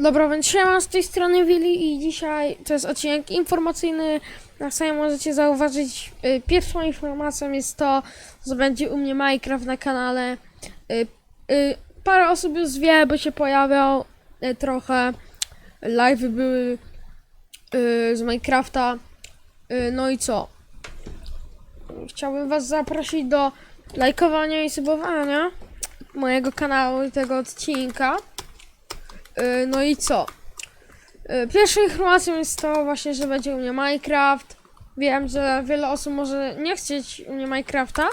Dobra, więc siema z tej strony Willi i dzisiaj to jest odcinek informacyjny. Jak sami możecie zauważyć, y, pierwszą informacją jest to, że będzie u mnie Minecraft na kanale. Y, y, parę osób już wie, bo się pojawiał trochę. Live'y były z Minecrafta. No i co? Chciałbym was zaprosić do lajkowania i subowania mojego kanału i tego odcinka. Y, No i co? Y, Pierwszą informacją jest to właśnie, że będzie u mnie Minecraft. Wiem, że wiele osób może nie chcieć u mnie Minecrafta,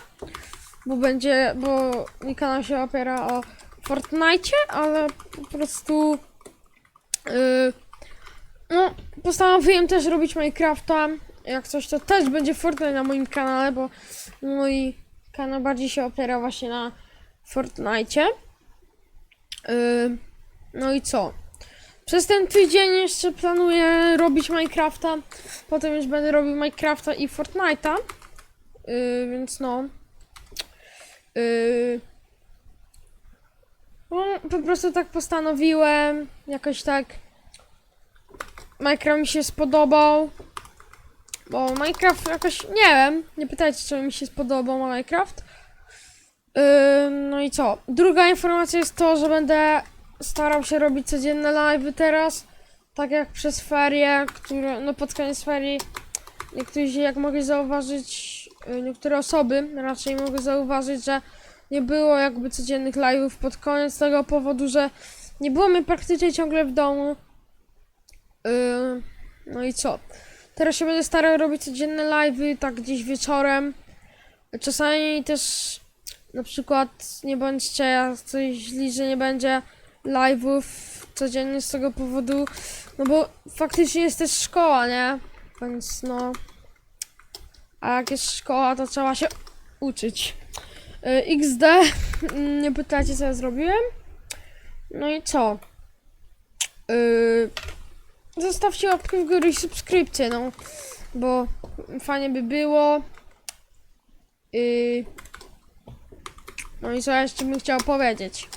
bo będzie, bo mój kanał się opiera o Fortnite, ale po prostu y, no, postanowiłem też robić Minecrafta. Jak coś, to też będzie Fortnite na moim kanale, bo mój kanał bardziej się opiera właśnie na Fortnite. Y, no i co? Przez ten tydzień jeszcze planuję robić Minecrafta. Potem już będę robił Minecrafta i Fortnite'a. Yy, więc no. Yy, no. Po prostu tak postanowiłem. Jakoś tak. Minecraft mi się spodobał. Bo Minecraft jakoś. Nie wiem. Nie pytajcie, czy mi się spodobał Minecraft. Yy, no i co? Druga informacja jest to, że będę starał się robić codzienne live teraz, tak jak przez ferie, które, no pod koniec ferii, niektórzy, jak mogę zauważyć, y, niektóre osoby raczej mogę zauważyć, że nie było jakby codziennych live'ów pod koniec z tego powodu, że nie było praktycznie ciągle w domu. Yy, no i co? Teraz się będę starał robić codzienne live'y, tak gdzieś wieczorem. Czasami też na przykład nie bądźcie coś źli, że nie będzie live'ów codziennie z tego powodu, no bo faktycznie jest też szkoła, nie? Więc no, a jak jest szkoła, to trzeba się uczyć. Y, XD, nie pytajcie co ja zrobiłem. No i co? Y, Zostawcie łapkę w górę i subskrypcję, no, bo fajnie by było. Y, No i co ja jeszcze bym chciał powiedzieć.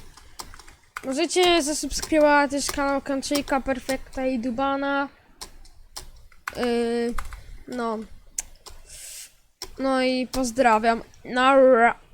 Możecie zasubskrybować też kanał Countryka, Perfecta i Dubana. Yy, no. No i pozdrawiam. Nara.